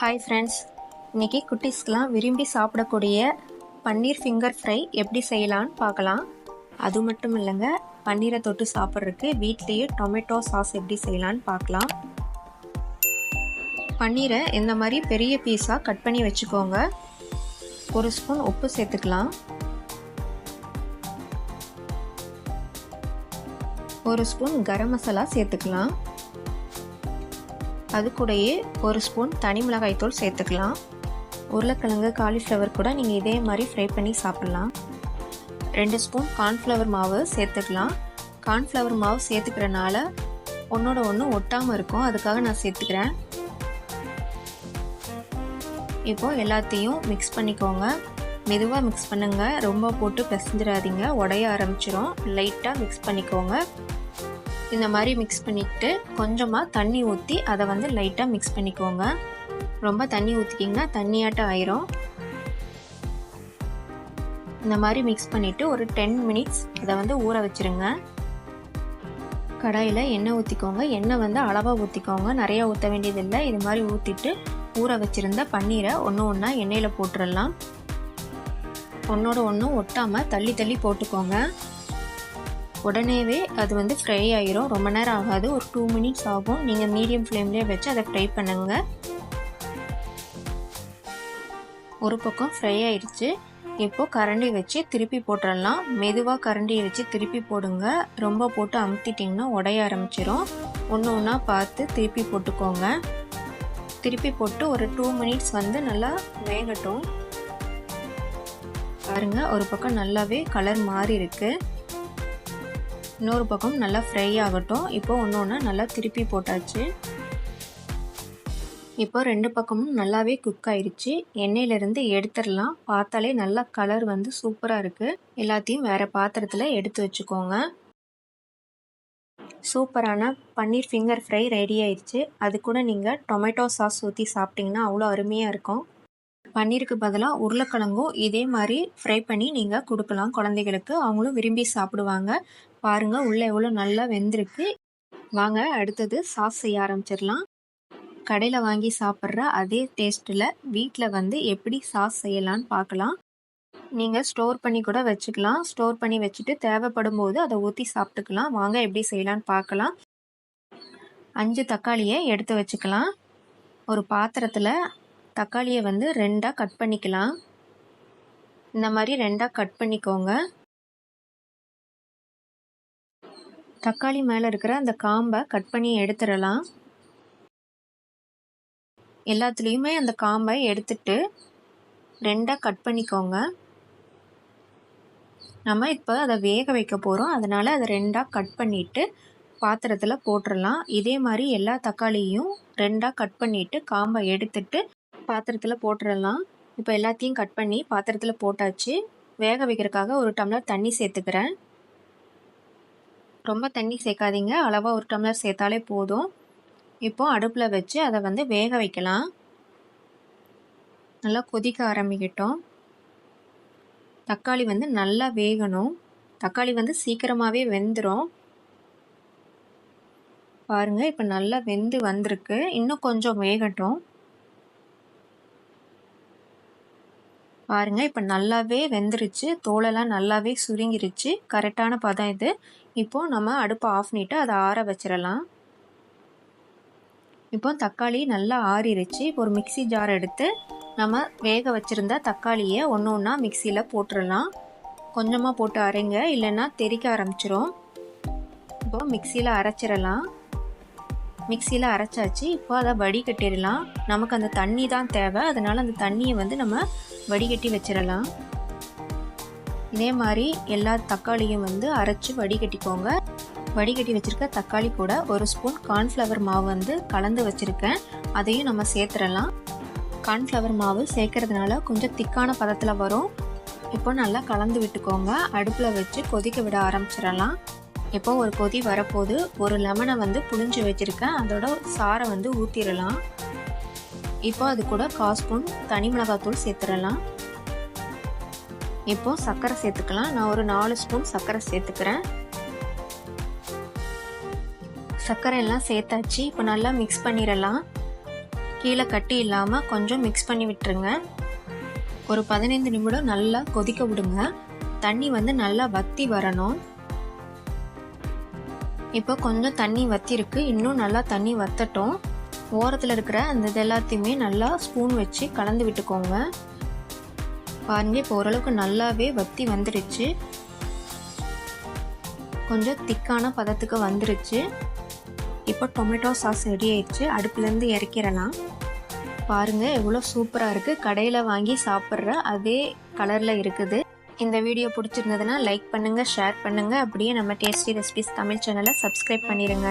Hi friends இன்றைக்கி குட்டீஸ்க்கெலாம் விரும்பி சாப்பிடக்கூடிய பன்னீர் ஃபிங்கர் ஃப்ரை எப்படி செய்யலான்னு பார்க்கலாம். அது மட்டும் இல்லைங்க பன்னீரை தொட்டு சாப்பிட்றதுக்கு வீட்லேயே டொமேட்டோ சாஸ் எப்படி செய்யலான்னு பார்க்கலாம். பன்னீரை இந்த மாதிரி பெரிய பீஸாக கட் பண்ணி வச்சுக்கோங்க. ஒரு ஸ்பூன் உப்பு சேர்த்துக்கலாம். ஒரு ஸ்பூன் கரம் மசாலா சேர்த்துக்கலாம். அது கூடயே ஒரு ஸ்பூன் தனி மிளகாய்த்தூள் சேர்த்துக்கலாம். உருளைக்கிழங்கு காலிஃப்ளவர் கூட நீங்கள் இதே மாதிரி ஃப்ரை பண்ணி சாப்பிட்லாம். ரெண்டு ஸ்பூன் கார்ன்ஃப்ளவர் மாவு சேர்த்துக்கலாம். கார்ன்ஃப்ளவர் மாவு சேர்த்துக்கிறனால ஒன்றோட ஒன்று ஒட்டாமல் இருக்கும். அதுக்காக நான் சேர்த்துக்கிறேன். இப்போது எல்லாத்தையும் மிக்ஸ் பண்ணிக்கோங்க. மெதுவாக மிக்ஸ் பண்ணுங்கள் ரொம்ப போட்டு பிசைஞ்சிடாதீங்க. உடைய ஆரம்பிச்சிடும் லைட்டாக மிக்ஸ் பண்ணிக்கோங்க. இந்த மாதிரி மிக்ஸ் பண்ணிவிட்டு கொஞ்சமாக தண்ணி ஊற்றி அதை வந்து லைட்டாக மிக்ஸ் பண்ணிக்கோங்க. ரொம்ப தண்ணி ஊற்றிட்டிங்கன்னா தண்ணியாட்டம் ஆயிரும். இந்த மாதிரி மிக்ஸ் பண்ணிவிட்டு ஒரு டென் மினிட்ஸ் அதை வந்து ஊற வச்சுருங்க. கடாயில் எண்ணெய் ஊற்றிக்கோங்க எண்ணெய் வந்து அளவாக ஊற்றிக்கோங்க நிறையா ஊற்ற வேண்டியதில்லை. இது மாதிரி ஊற்றிட்டு ஊற வச்சுருந்த பன்னீரை ஒன்று ஒன்றா எண்ணெயில் போட்டுடலாம் ஒன்றோட ஒன்று ஒட்டாமல் தள்ளி தள்ளி போட்டுக்கோங்க. உடனேவே அது வந்து ஃப்ரை ஆகிரும் ரொம்ப நேரம் ஆகாது. ஒரு டூ மினிட்ஸ் ஆகும். நீங்கள் மீடியம் ஃப்ளேம்லேயே வச்சு அதை ஃப்ரை பண்ணுங்க. ஒரு பக்கம் ஃப்ரை ஆயிடுச்சு இப்போது கரண்டி வச்சு திருப்பி போட்டுடலாம் மெதுவாக கரண்டியை வச்சு திருப்பி போடுங்க. ரொம்ப போட்டு அமுத்திட்டிங்கன்னா உடைய ஆரம்பிச்சிடும் ஒன்று ஒன்றா பார்த்து திருப்பி போட்டுக்கோங்க. திருப்பி போட்டு ஒரு டூ மினிட்ஸ் வந்து நல்லா வேகட்டும். பாருங்கள் ஒரு பக்கம் நல்லாவே கலர் மாறி இருக்குது இன்னொரு பக்கம் நல்லா ஃப்ரை ஆகட்டும். இப்போ ஒன்று ஒன்று நல்லா திருப்பி போட்டாச்சு. இப்போ ரெண்டு பக்கமும் நல்லாவே குக் ஆயிடுச்சு எண்ணெயிலேருந்து எடுத்துடலாம். பார்த்தாலே நல்லா கலர் வந்து சூப்பராக இருக்குது எல்லாத்தையும் வேறு பாத்திரத்தில் எடுத்து வச்சுக்கோங்க. சூப்பரான பன்னீர் ஃபிங்கர் ஃப்ரை ரெடி ஆயிடுச்சு அது கூட நீங்கள் டொமேட்டோ சாஸ் ஊற்றி சாப்பிட்டிங்கன்னா அவ்வளோ அருமையாக இருக்கும். பன்னீருக்கு பதிலாக உருளைக்கிழங்கும் இதே மாதிரி ஃப்ரை பண்ணி நீங்கள் கொடுக்கலாம். குழந்தைகளுக்கு அவங்களும் விரும்பி சாப்பிடுவாங்க. பாருங்கள் உள்ளே எவ்வளோ நல்லா வெந்திருக்கு. வாங்க அடுத்தது சாஸ் செய்ய ஆரம்பிச்சிடலாம். கடையில் வாங்கி சாப்பிட்ற அதே டேஸ்ட்டில் வீட்டில் வந்து எப்படி சாஸ் செய்யலான்னு பார்க்கலாம். நீங்கள் ஸ்டோர் பண்ணி கூட வச்சுக்கலாம். ஸ்டோர் பண்ணி வச்சுட்டு தேவைப்படும் போது அதை ஊற்றி சாப்பிட்டுக்கலாம். வாங்க எப்படி செய்யலான்னு பார்க்கலாம். அஞ்சு தக்காளியை எடுத்து வச்சுக்கலாம். ஒரு பாத்திரத்தில் தக்காளியை வந்து ரெண்டாக கட் பண்ணிக்கலாம். இந்த மாதிரி ரெண்டாக கட் பண்ணிக்கோங்க. தக்காளி மேலே இருக்கிற அந்த காம்பை கட் பண்ணி எடுத்துடலாம். எல்லாத்துலேயுமே அந்த காம்பை எடுத்துட்டு ரெண்டாக கட் பண்ணிக்கோங்க. நம்ம இப்போ அதை வேக வைக்க போகிறோம் அதனால் அதை ரெண்டாக கட் பண்ணிவிட்டு பாத்திரத்தில் போட்டுடலாம். இதே மாதிரி எல்லா தக்காளியும் ரெண்டாக கட் பண்ணிவிட்டு காம்பை எடுத்துட்டு பாத்திரத்தில் போட்டுடலாம் இப்போ எல்லாத்தையும் கட் பண்ணி பாத்திரத்தில் போட்டாச்சு. வேக வைக்கிறதுக்காக ஒரு டம்ளர் தண்ணி சேர்த்துக்கிறேன். ரொம்ப தண்ணி சேர்க்காதீங்க. அளவாக ஒரு டம்ளர் சேர்த்தாலே போதும். இப்போ அடுப்பில் வச்சு அதை வந்து வேக வைக்கலாம். நல்லா கொதிக்க ஆரம்பிக்கட்டும். தக்காளி வந்து நல்லா வேகணும். தக்காளி வந்து சீக்கிரமாகவே வெந்துடும் பாருங்கள் இப்போ நல்லா வெந்து வந்திருக்கு. இன்னும் கொஞ்சம் வேகட்டும். பாருங்க இப்போ நல்லாவே வெந்துருச்சு. தோலெல்லாம் நல்லாவே சுருங்கிருச்சு. கரெக்டான பதம் இது. இப்போது நம்ம அடுப்பை ஆஃப் பண்ணிவிட்டு அதை ஆற வச்சிடலாம் இப்போ தக்காளி நல்லா ஆறிடுச்சு இப்போ ஒரு மிக்சி ஜார் எடுத்து நம்ம வேக வச்சுருந்த தக்காளியை ஒன்று ஒன்றா மிக்சியில் போட்டுடலாம் கொஞ்சமாக போட்டு அரைங்க. இல்லைன்னா தெறிக்க ஆரம்பிச்சிரும். இப்போ மிக்சியில் அரைச்சிடலாம் மிக்சியில் அரைச்சாச்சு. இப்போ அதை வடிகட்டிடலாம் நமக்கு அந்த தண்ணி தான் தேவை. அதனால் அந்த தண்ணியை வந்து நம்ம வடிகட்டி வச்சிடலாம். இதே மாதிரி எல்லா தக்காளியும் வந்து அரைச்சி வடிகட்டிக்கோங்க. வடிகட்டி வச்சுருக்க தக்காளி கூட ஒரு ஸ்பூன் கார்ன்ஃப்ளவர் மாவு வந்து கலந்து வச்சுருக்கேன். அதையும் நம்ம சேர்த்துடலாம். கார்ன்ஃப்ளவர் மாவு சேர்க்கறதுனால கொஞ்சம் திக்கான பதத்தில் வரும். இப்போ நல்லா கலந்து விட்டுக்கோங்க. அடுப்பில் வச்சு கொதிக்க விட ஆரம்பிச்சிடலாம். இப்போ ஒரு கொதி வரப்போது ஒரு லெமனை வந்து புளிஞ்சு வச்சுருக்கேன். அதோட சாரை வந்து ஊற்றிடலாம் இப்போ அது கூட கால் ஸ்பூன் தனி மிளகாத்தூள் சேர்த்துடலாம். இப்போ சர்க்கரை சேர்த்துக்கலாம். நான் ஒரு நாலு ஸ்பூன் சர்க்கரை சேர்த்துக்கிறேன். சர்க்கரை எல்லாம் சேர்த்தாச்சு. இப்போ நல்லா மிக்ஸ் பண்ணிடலாம். கீழே கட்டி இல்லாமல் கொஞ்சம் மிக்ஸ் பண்ணி விட்டுருங்க. ஒரு பதினைந்து நிமிடம் நல்லா கொதிக்க விடுங்க. தண்ணி வந்து நல்லா வத்தி வரணும். இப்போ கொஞ்சம் தண்ணி வத்திருக்கு. இன்னும் நல்லா தண்ணி வத்தட்டும். ஓரத்தில் இருக்கிற அந்த இது எல்லாத்தையுமே நல்லா ஸ்பூன் வச்சு கலந்து விட்டுக்கோங்க. பாருங்க இப்போ ஓரளவுக்கு நல்லாவே வத்தி வந்துடுச்சு கொஞ்சம் திக்கான பதத்துக்கு வந்துருச்சு. இப்போ டொமேட்டோ சாஸ் ரெடி ஆயிடுச்சு. அடுப்புலேருந்து இறக்கிறலாம் பாருங்கள் எவ்வளோ சூப்பராக இருக்குது கடையில் வாங்கி சாப்பிட்ற அதே கலரில் இருக்குது. இந்த வீடியோ பிடிச்சிருந்ததுன்னா லைக் பண்ணுங்கள் ஷேர் பண்ணுங்கள் அப்படியே நம்ம டேஸ்டி ரெசிபிஸ் தமிழ் சேனலை சப்ஸ்கிரைப் பண்ணிடுங்க.